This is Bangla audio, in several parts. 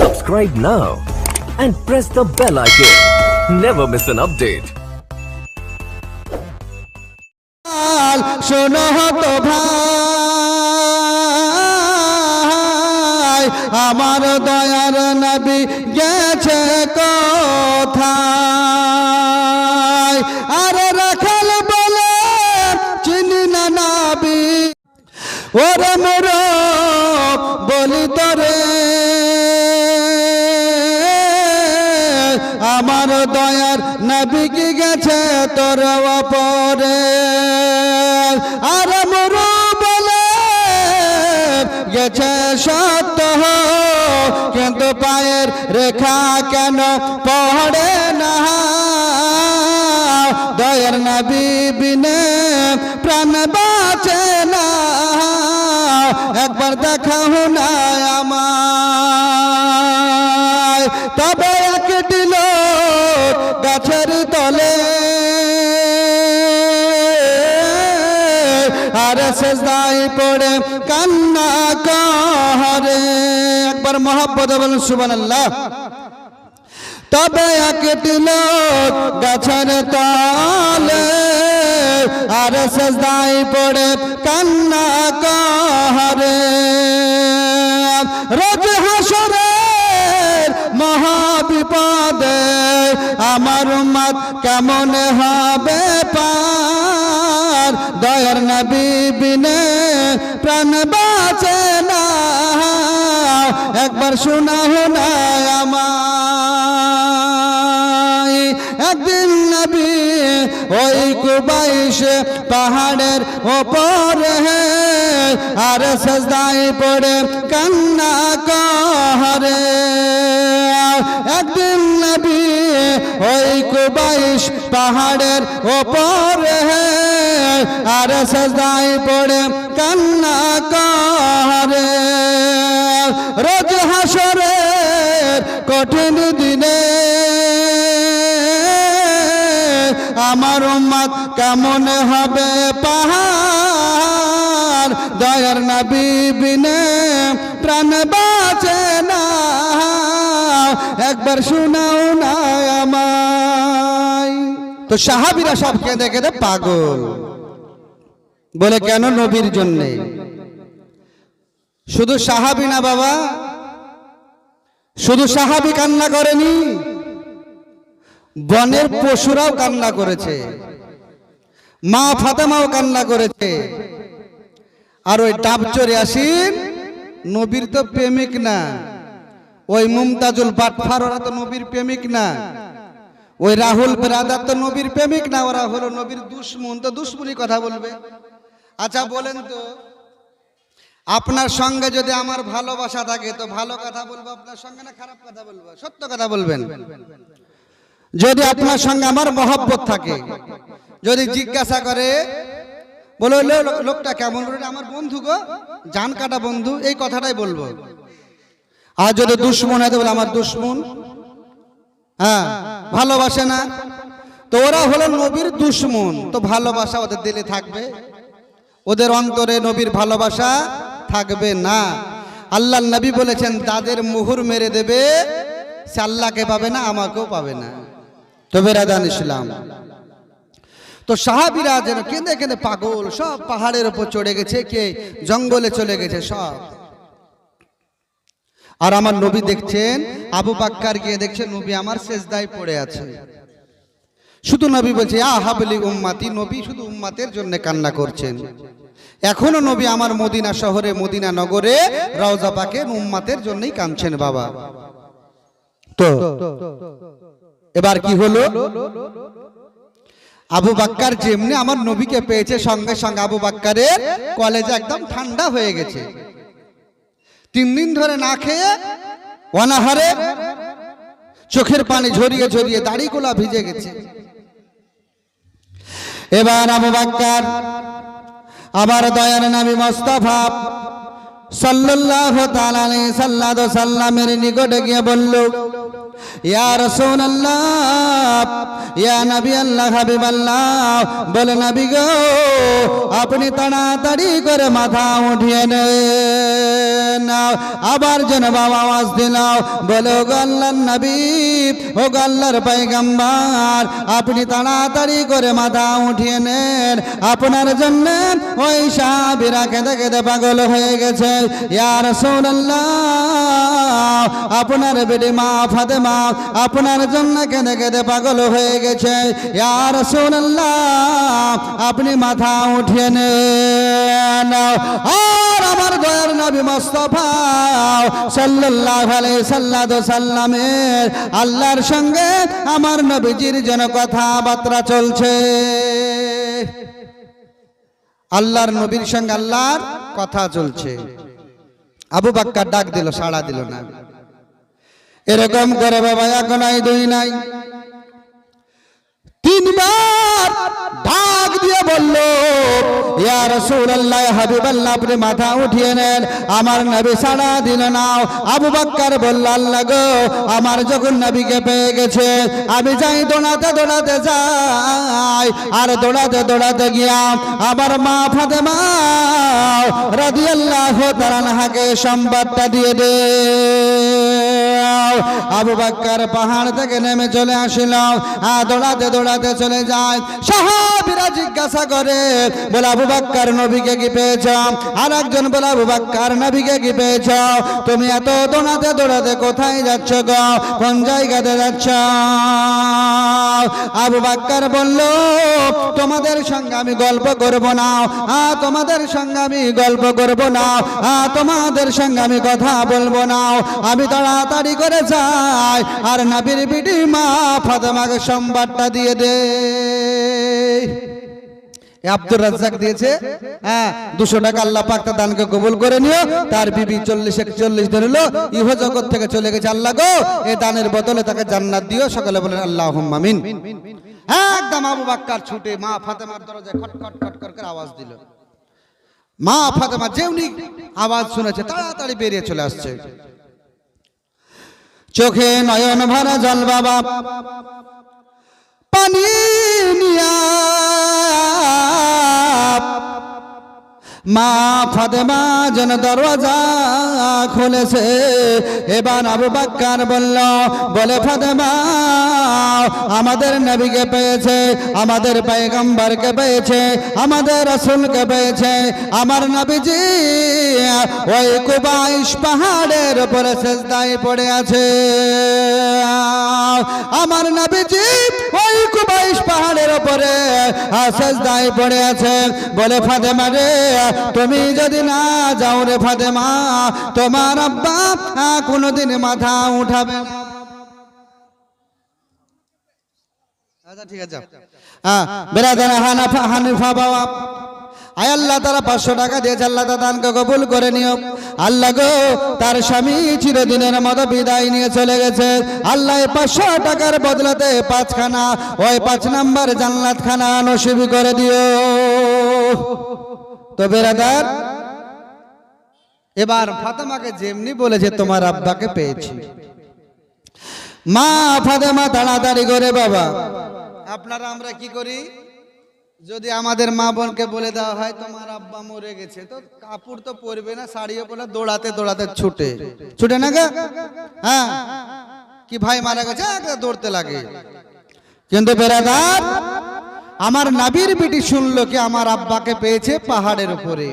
Subscribe now and press the bell icon. Never miss an update. শোনো তো ভাই আমার দয়ার নবী গেছে কোথায় আরে রাখাল বলে চিনি না নাবি ওরে মোর বলি দয়ার নবী কি গেছে তোর পরে আর মরু বলে গেছে সত্য, কিন্তু পায়ের রেখা কেন পড়ে না? দয়ার নবী বিনে প্রাণ বাঁচে না। একবার দেখা না আমায়। তবে শেষদাই পড়ে, কান্না করে। একবার মহাব্বত বলুন সুবান আল্লাহ তবে একটি লোক গাছের তলে আর সজদাই পড়ে, কান্না করে। রোজ হাসরের মহাবিপদে আমার উম্মত কেমন হবে পার দয়ার নবী বিনে প্রাণ বাঁচে না। একবার শোনা না আমায়। একদিন নবী ওই কুবাইশে পাহাড়ের ওপরে আর সজদাই পড়ে কান্না করে। একদিন নবী ওই কুবাইশ পাহাড়ের ওপরে আর সজদাই পড়ে কান্না করে রোজ হাসরের কঠিন দিনে আমার উম্মত কেমন হবে পাহাড়? দয়ার নবী বিনে প্রাণ বাঁচে না। একবার শোনাও না আমায়। তো সাহাবিরা সব কেঁদে কেঁদে পাগল। বলে, কেন নবীর জন্যে? শুধু সাহাবি না বাবা। শুধু সাহাবি কান্না করেনি, বনের পশুরাও কান্না করেছে, মা ফাতেমাও কান্না করেছে। আর ওই ডাব চড়ে আসিন, নবীর তো প্রেমিক না। ওই মুমতাজুল বাটফার, ওরা তো নবীর প্রেমিক না। ওই রাহুল বেরাদার তো নবীর প্রেমিক না, ওরা হলো নবীর দুশ্মন। তো দুশ্মনী কথা বলবে। আচ্ছা বলেন তো। আপনার সঙ্গে যদি আমার ভালোবাসা থাকে তো ভালো কথা বলব আপনার সঙ্গে না খারাপ কথা বলব? সত্য কথা বলবেন। যদি আপনার সঙ্গে আমার মহব্বত থাকে যদি জিজ্ঞাসা করে বলে লোকটা কেমন? বলে আমার বন্ধু গো জান কাটা বন্ধু এই কথাটাই বলব। আর যদি দুশ্মন হয় তো বলে আমার দুশ্মন। হ্যাঁ ভালোবাসে না। তো ওরা হলো নবীর দুশ্মন। তো ভালোবাসা ওদের দিলে থাকবে। ওদের অন্তরে নবীর ভালোবাসা থাকবে না। আল্লাহ নবী বলেছেন, তাদের মুহুর মেরে দেবে, সে আল্লাহকে পাবে না, আমাকেও পাবে না। তো বেরাদান ইসলাম। তো সাহাবিরা যেন কেঁদে কেঁদে পাগল, সব পাহাড়ের উপর চড়ে গেছে, কে? জঙ্গলে চলে গেছে সব। আর আমার নবী দেখছেন, আবু বাক্কার গিয়ে দেখছেন নবী আমার শেষদায় পড়ে আছে। শুধু নবী বলছে, আ হাবলি উম্মাতি নবী শুধু উম্মাতের জন্য কান্না করছেন। এখনও নবী আমার মদিনা শহরে, মদিনা নগরে, রওজা পাকের উম্মাতের জন্যই কাঁদছেন বাবা। তো, এবার কি হলো? আবু বাক্কার যেমনি আমার নবীকে পেয়েছে, সঙ্গে সঙ্গে আবু বাক্কারের কলেজে একদম ঠান্ডা হয়ে গেছে। তিন দিন ধরে না খেয়ে অনাহারে চোখের পানি ঝরিয়ে ঝরিয়ে দাড়িগুলা ভিজে গেছে। এবার আবু বাক্কার আবার দয়ার নামী মোস্তফা গিয়ে বলল, ইয়া আল্লাহ গো, আপনি তাড়াতাড়ি করে মাথা উঠিয়ে নেন, আবার যেন বাবা আওয়াজ দিলাও, বলে ও গো আল্লাহর নবী ও আল্লাহর পয়গম্বর, আপনি তাড়াতাড়ি করে মাথা উঠিয়ে নেন, আপনার জন্য ওই সাহাবীরা কেঁদে কেঁদে পাগল হয়ে গেছে। ইয়া রাসূলুল্লাহ, আপনার বেটি মা আপনার জন্য কেঁদে কেঁদে পাগল হয়ে গেছে। ইয়া রাসূলুল্লাহ, আপনি মাথা উঠিয়ে নেন। আর আমার দয়ার নবী মুস্তাফা সাল্লাল্লাহু আলাইহি সাল্লাতু সাল্লামের আল্লাহর সঙ্গে আমার নবীজির যেন কথাবার্তা চলছে। আল্লাহর নবীর সঙ্গে আল্লাহর কথা চলছে। আবু বাক্কার ডাক দিল, সাড়া দিল না। এরকম করে বাবা এক নাই দুই নাই। তিনবার ডাক দিয়ে বলল, ইয়া রাসূলুল্লাহ, হাবিবাল্লাহ, আপনি মাথা উঠিয়ে নেন। আমার নবী সাড়া দিল না। আবু বাক্কার বলল, আল্লাহ গো, আমার যখন নবীকে পেয়ে গেছে, আমি যাই, দৌড়াতে দৌড়াতে যাই। আর দৌড়াতে দৌড়াতে গিয়া আমার মা ফাতেমা রাদিয়াল্লাহু তাআলাকে সংবাদটা দিয়ে দে। আবু বাক্কার পাহাড় থেকে নেমে চলে আসিল। আ, দৌড়াতে দৌড়াতে চলে যায়। সাহাবিরা জিজ্ঞাসা করে, বলে, আবু বাক্কার নবীকে কি পেয়েছ? আর একজন বলে, আবু বাক্কার নবীকে কি পেয়েছ? তুমি এত দৌড়াতে দৌড়াতে কোথায় যাচ্ছ গো? কোন জায়গাতে যাচ্ছ? আবু বাক্কার বলল, তোমাদের সঙ্গে আমি গল্প করব না। আ, তোমাদের সঙ্গে আমি গল্প করব না। আ, তোমাদের সঙ্গে আমি কথা বলব না। আমি তাড়াতাড়ি করে যাই আর নাবির বিটি মা ফাতেমাকে সংবাদটা দিয়ে দে। আব্দুর দিয়েছে হ্যাঁ দুশো টাকা আল্লাহ দানকে কবুল করে নিও। তার বিবি চল্লিশ একচল্লিশ ইহ জগৎ থেকে চলে গেছে। আল্লাহ গো দানের বদলে তাকে জান্নাত দিও। সকালে বলেন আল্লাহ মামিন একদম আবু বাক্কার ছুটে মা ফাতেমার দরজায় খট খট খট খট করে আওয়াজ দিল। মা ফাতেমা যেমনি আওয়াজ শুনেছে, তাড়াতাড়ি বেরিয়ে চলে আসছে। চোখে নয়ন ভরা জল বাবা। পানি নিয়া। মা ফাতেমা যেন দরওয়াজা খুলেছে। এবার আবু বাক্কার বলল, বলে ফাতেমা, আমাদের নবীকে পেয়েছে, আমাদের পয়গম্বরকে পেয়েছে, আমাদের রসুলকে পেয়েছে, আমার নবীজি ওই কুবাইশ পাহাড়ের উপরে সেজদায় পড়ে আছে। আমার নবীজি ওই কুবাইশ পাহাড়ের উপরে সেজদায় পড়ে আছে বলে ফাতেমা রে তুমি যদি না যাও রে ফাতেমা, তোমার আব্বা কোনোদিন মাথা উঠাবে আচ্ছা কবুল করে নিও। আল্লাহ গো, তার স্বামী মতো বিদায় নিয়ে চলে গেছে। আল্লাহ পাঁচশো টাকার বদলাতে পাঁচখানা, ওই পাঁচ নাম্বার জান্নাত খানা নসিবি করে দিও। তো বেরাদার এবার ফাতেমাকে যেমনি বলেছে, তোমার আব্বাকে পেয়েছি। মা ফাতেমা, তাড়াতাড়ি করে বাবা। আপনারা, আমরা কি করি? যদি আমাদের মা বোনকে বলে দেওয়া হয়, তোমার আব্বা মরে গেছে, তো কাপড় তো পরবে না শাড়িও পরে দৌড়াতে দৌড়াতে ছুটে। ছুটে না গা? হ্যাঁ। কি ভাই মারা গেছে? দৌড়তে লাগে। কিন্তু বেরাদার আমার নাবির বিটি শুনল কি আমার আব্বাকে পেয়েছে পাহাড়ের উপরে।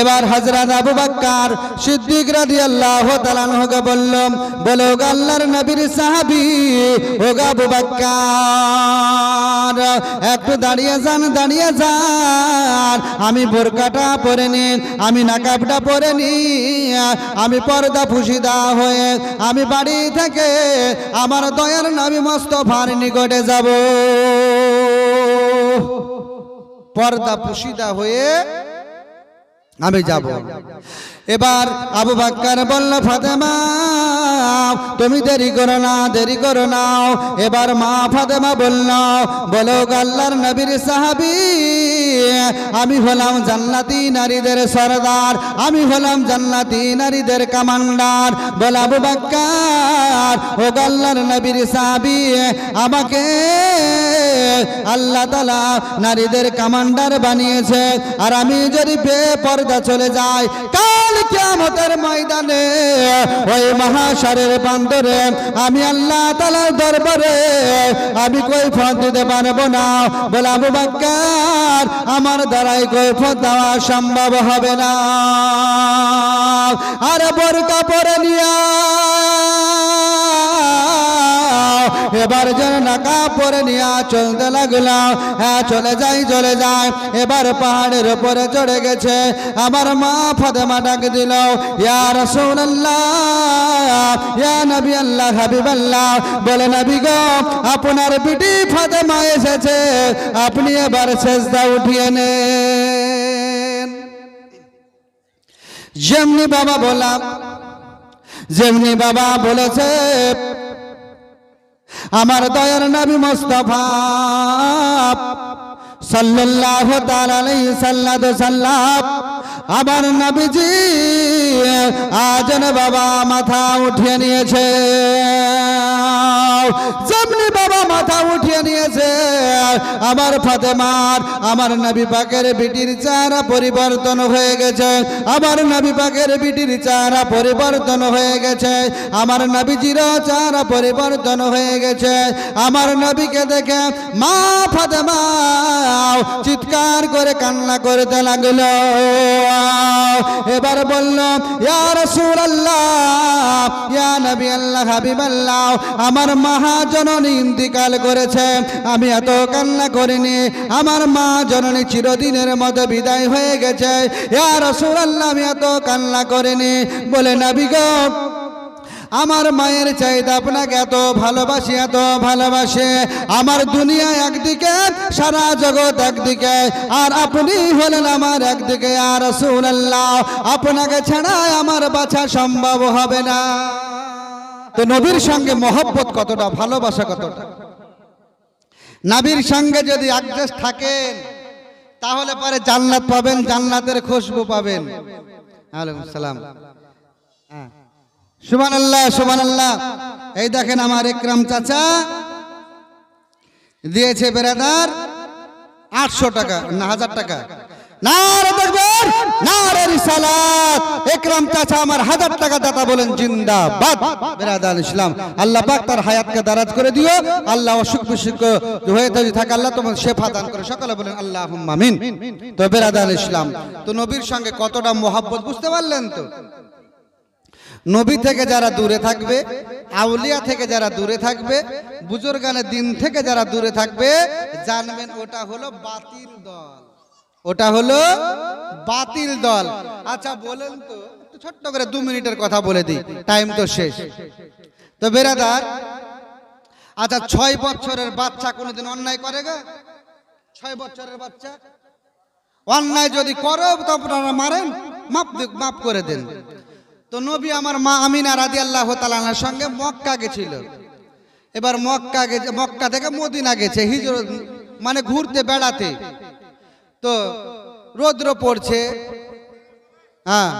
এবার হযরত আবু বকর সিদ্দিক রাদিয়াল্লাহু তাআলা আনহুকে বলল, বলো আল্লাহর নবীর সাহাবী, ও গো আবু বকর একটু দাঁড়িয়ে যান দাঁড়িয়ে যান। আমি বোরকাটা পরে নিন, আমি নাকাবটা পরে নি আমি পর্দা ফুসিদা হয়ে, আমি বাড়ি থেকে আমার দয়ার নবী মোস্তফার নিকটে যাব। পর্দা পুশিদা হয়ে আমি যাব। এবার আবু বাক্কার বলল, ফাতেমা, তুমি দেরি করো না, দেরি করো না। এবার মা ফাতেমা বলল, বলো গো আল্লাহর নবীর সাহাবি, আমি হলাম জান্নাতি নারীদের সরদার, আমি হলাম জান্নাতি নারীদের কমান্ডার। বল আবু বাক্কার, ও গো আল্লাহর নবীর সাহাবি, আমাকে আল্লাহ তালা নারীদের কমান্ডার বানিয়েছে, আর আমি যদি বেপর্দা চলে যাই ময়দানে, ওই মহাসারের বান্দরে, আমি আল্লাহ তালার দরবারে, আমি কই ফল দিতে পারব না। বলে আবু বাক্কার, আমার দ্বারাই কই ফল দেওয়া সম্ভব হবে না। আর বোরকা পরে নিয়া এবার যেন নাকা পরে নিয়ে চলতে লাগলাম হ্যাঁ চলে যাই চলে যাই। এবার পাহাড়ের উপরে চড়ে গেছে। আমার মা ফাতেমা ডাক দিল, ইয়া রাসূলুল্লাহ, ইয়া নবী আল্লাহ হাবিবাল্লাহ। বলে, নবী গো, আপনার বিটি ফাতেমা এসেছে। আপনি এবার সেজদা উঠিয়ে নেন। যেমনি বাবা বললাম, যেমনি বাবা বলেছে আমার দয়ার নবী মোস্তফা সাল্লাল্লাহু তাআলা আলাইহি সাল্লাম, আমার নবীজি আজন বাবা মাথা উঠিয়ে নিয়েছে। যেমনি বাবা মাথা উঠিয়ে নিয়েছে। আমার ফাতেমার, আমার নবী পাকের বিটির চেহারা পরিবর্তন হয়ে গেছে। আমার নবী পাকের বিটির চেহারা পরিবর্তন হয়ে গেছে। আমার নবীজিরও চেহারা পরিবর্তন হয়ে গেছে। আমার নবীকে দেখে মা ফাতেমা চিৎকার করে কান্না করতে লাগল। এবার বলল, ইয়া রাসূলুল্লাহ, ইয়া নবী আল্লাহ হাবিবাল্লাহ, আমার মহাজননী ইন্তিকাল করেছে। আমি এত কান্না করিনি। আমার মা জননী চিরদিনের মতো বিদায় হয়ে গেছে। ইয়া রাসূলুল্লাহ, আমি এত কান্না করিনি। বলে, নবী গো, আমার মায়ের চাইতে আপনাকে এত ভালোবাসি, এত ভালোবাসে। আমার দুনিয়া একদিকে, সারা জগৎ একদিকে। আর আপনি হলেন আমার একদিকে আর সুনাল্লাহ আপনাকে ছাড়া আমার বাছা সম্ভব হবে না। তো নবীর সঙ্গে মহব্বত কতটা, ভালোবাসা কতটা? নাবির সঙ্গে যদি অ্যাডজাস্ট থাকেন, তাহলে পরে জান্নাত পাবেন, জান্নাতের খুশবু পাবেন। ওয়ালাইকুম সালাম। হ্যাঁ। সুমান আল্লাহ সুমান আল্লাহ এই দেখেন আমার একরাম চাচা দিয়েছে বেড়াদার আটশো টাকা না হাজার টাকা। নবীর সঙ্গে কতটা মোহাব্বত বুঝতে পারলেন তো? নবী থেকে যারা দূরে থাকবে, আউলিয়া থেকে যারা দূরে থাকবে, বুজুর্গানের দিন থেকে যারা দূরে থাকবে, জানবেন ওটা হলো বাতিল দল। ওটা হলো বাতিল দল। আচ্ছা বলেন তো ছোট্ট করে দু মিনিটের কথা বলে দিই, টাইম তো শেষ। তো বেরাদার আচ্ছা ছয় বছরের বাচ্চা কোনোদিন অন্যায় করে গা? ছয় বছরের বাচ্চা? অন্যায় যদি করো, তো আপনারা মারেন, মাপ মাপ করে দেন। তো নবী আমার মা আমিনা রাদি আল্লাহ তালানার সঙ্গে মক্কা গেছিল। এবার মক্কা গেছে মক্কা থেকে মদিনা গেছে হিজর মানে ঘুরতে বেড়াতে। তো রৌদ্র পড়ছে। হ্যাঁ।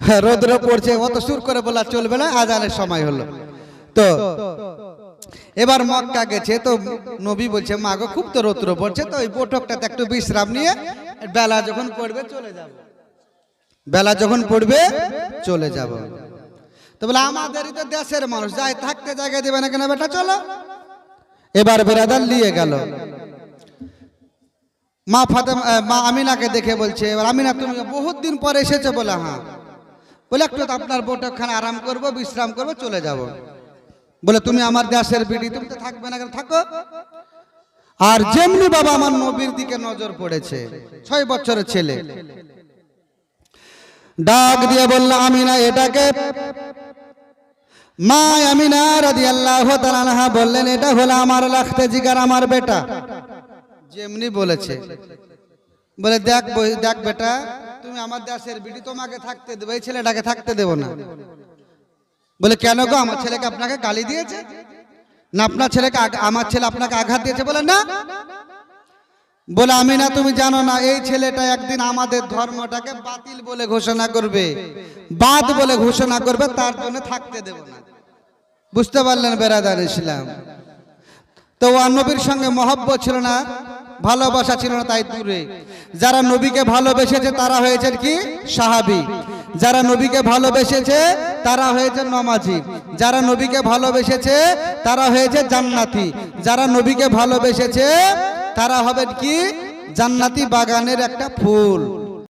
হ্যাঁ, রৌদ্র পড়ছে অত সুর করে বলা চলবে না আজানের সময় হলো। তো এবার মক্কা গেছে তো নবী বলছে মা গো খুব তো রৌদ্র পড়ছে তো ওই বৈঠকটাতে একটু বিশ্রাম নিয়ে বেলা যখন পড়বে চলে যাব। বেলা যখন পড়বে চলে যাব। তো বলে আমাদেরই তো দেশের মানুষ যাই থাকতে জায়গা দেবে না কেন বেটা চলো। এবার বেরাদার নিয়ে গেল। মা ফাতেমা মা আমিনাকে দেখে বলছে, এবার আমিনা, তুমি বহুত দিন পরে এসেছ বলে হ্যাঁ। বলে, একটু আপনার বৈঠকখানে আরাম করব, বিশ্রাম করব, চলে যাব। বলে, তুমি আমার দেশের বিড়ি, তুমি তো থাকবে না থাকো। আর যেমনি বাবা আমার নবীর দিকে নজর পড়েছে, ছয় বছরের ছেলে। ডাক দিয়ে বলল, আমিনা, এটাকে? মা আমিনা রাদিয়াল্লাহু তাআলা বললেন, এটা হলো আমার লাখতে জিগার, আমার বেটা। যেমনি বলেছে। বলে, দেখ দেখ বেটা, তুমি আমার দেশের বিটি তোমাকে থাকতে দেবো, এই ছেলেটাকে থাকতে দেবো না। বলে, কেন গো, আমার ছেলেকে আপনাকে গালি দিয়েছে? না আপনার ছেলেকে আমার ছেলে আপনাকে আঘাত দিয়েছে? বলে, না। বলে, আমি না, তুমি জানো না, এই ছেলেটা একদিন আমাদের ধর্মটাকে বাতিল বলে ঘোষণা করবে। বাদ বলে ঘোষণা করবে, তার জন্য থাকতে দেব না। বুঝতে পারলেন, বেরাদার ইসলাম? তো ও নবীর সঙ্গে মহব্বত ছিল না। ভালোবাসা ছিল না তাই দূরে। যারা নবীকে ভালোবেসেছে তারা হয়েছে কি? সাহাবি। যারা নবীকে ভালোবেসেছে তারা হয়েছে নমাজি। যারা নবীকে ভালোবেসেছে তারা হয়েছে জান্নাতি। যারা নবীকে ভালোবেসেছে তারা হবেন কি? জান্নাতি বাগানের একটা ফুল।